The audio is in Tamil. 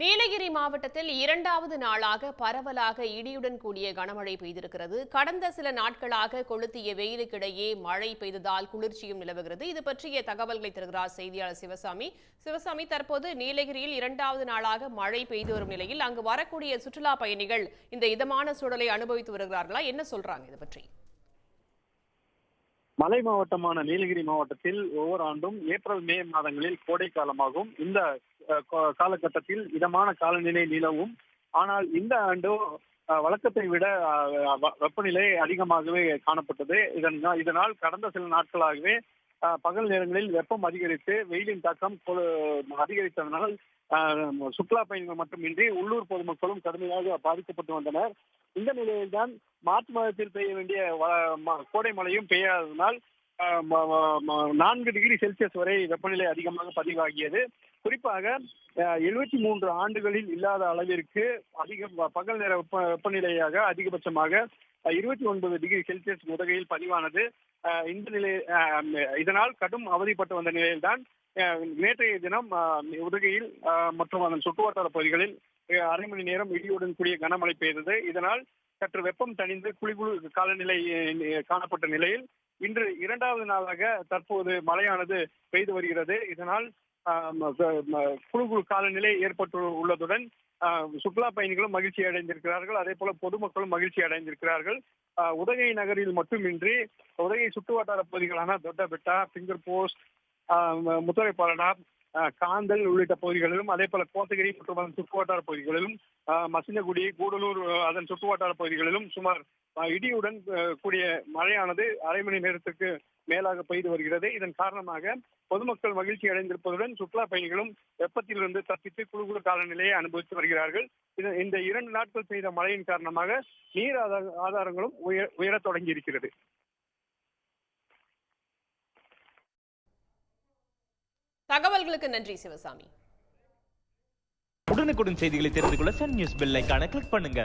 நீலகிரி மாவட்டத்தில் இரண்டாவது நாளாக பரவலாக இடியுடன் கூடிய கனமழை பெய்திருக்கிறது. கடந்த சில நாட்களாக கொளுத்திய வெயிலுக்கிடையே மழை பெய்ததால் குளிர்ச்சியும் நிலவுகிறது. இது பற்றிய தகவல்களை தருகிறார் செய்தியாளர் சிவசாமி. சிவசாமி தற்போது நீலகிரியில் இரண்டாவது நாளாக மழை பெய்து வரும் நிலையில் அங்கு வரக்கூடிய சுற்றுலா பயணிகள் இந்த இதமான சூழலை அனுபவித்து வருகிறார்களா? என்ன சொல்றாங்க இது பற்றி? மலை மாவட்டமான நீலகிரி மாவட்டத்தில் ஒவ்வொரு ஆண்டும் ஏப்ரல் மே மாதங்களில் கோடை காலமாகும் இந்த காலகட்டத்தில் இதமான காலநிலை நிலவும். ஆனால் இந்த ஆண்டு வழக்கத்தை விட வெப்பநிலை அதிகமாகவே காணப்பட்டது. இதன் இதனால் கடந்த சில நாட்களாகவே பகல் நேரங்களில் வெப்பம் அதிகரித்து வெயிலின் தாக்கம் அதிகரித்ததனால் சுற்றுலா பயணிகள் மட்டுமின்றி உள்ளூர் பொதுமக்களும் கடுமையாக பாதிக்கப்பட்டு வந்தனர். இந்த நிலையில்தான் மார்ச் மாதத்தில் பெய்ய வேண்டிய வ- கோடை மழையும் பெய்யாததனால் நான்கு டிகிரி செல்சியஸ் வரை வெப்பநிலை அதிகமாக பதிவாகியது. குறிப்பாக எழுபத்தி மூன்று ஆண்டுகளில் இல்லாத அளவிற்கு அதிக பகல் நேர வெப்ப வெப்பநிலையாக அதிகபட்சமாக இருபத்தி ஒன்பது டிகிரி செல்சியஸ் உதகையில் பதிவானது. இந்த நிலை இதனால் கடும் அவதிப்பட்டு வந்த நிலையில்தான் நேற்றைய தினம் உதகையில் மற்றும் அதன் சுற்றுவட்டார பகுதிகளில் அரை மணி நேரம் இடியுடன் கூடிய கனமழை பெய்தது. இதனால் சற்று வெப்பம் தணிந்து குளிகுழு காலநிலை காணப்பட்ட நிலையில் இன்று இரண்டாவது நாளாக தற்போது மழையானது பெய்து வருகிறது. இதனால் ஆஹ், குழு குழு காலநிலை ஏற்பட்டு உள்ளதுடன் ஆஹ், சுற்றுலா பயணிகளும் மகிழ்ச்சி அடைந்திருக்கிறார்கள். அதே போல பொதுமக்களும் மகிழ்ச்சி அடைந்திருக்கிறார்கள். உதகை நகரில் மட்டுமின்றி உதகை சுற்றுவட்டார பகுதிகளான தொட்டபெட்டா பிங்கர் போஸ்ட் முத்துரைப்பாலடா காந்தல் உள்ளிட்ட பகுதிகளிலும் அதே போல கோத்தகிரி மற்றும் அதன் சுற்றுவட்டார பகுதிகளிலும் ஆஹ், மசினகுடி கூடலூர் அதன் சுற்றுவட்டார பகுதிகளிலும் சுமார் இடியுடன் கூடிய மழையானது அரை மணி நேரத்துக்கு மேலாக பெய்து வருகிறது. இதன் காரணமாக பொதுமக்கள் மகிழ்ச்சி அடைந்திருப்பதுடன் சுற்றுலா பயணிகளும் வெப்பத்திலிருந்து தப்பித்து குழுகுழு காலநிலையை அனுபவித்து வருகிறார்கள். இது இந்த இரண்டு நாட்கள் பெய்த மழையின் காரணமாக நீர் ஆதார- ஆதாரங்களும் உயர் உயரத் தொடங்கி இருக்கிறது தகவல்களுக்கு நன்றி சிவசாமி. உடனுக்குடன் செய்திகளை தெரிந்து கொள்ள சன் நியூஸ் பெல் ஐக்கான கிளிக் பண்ணுங்க.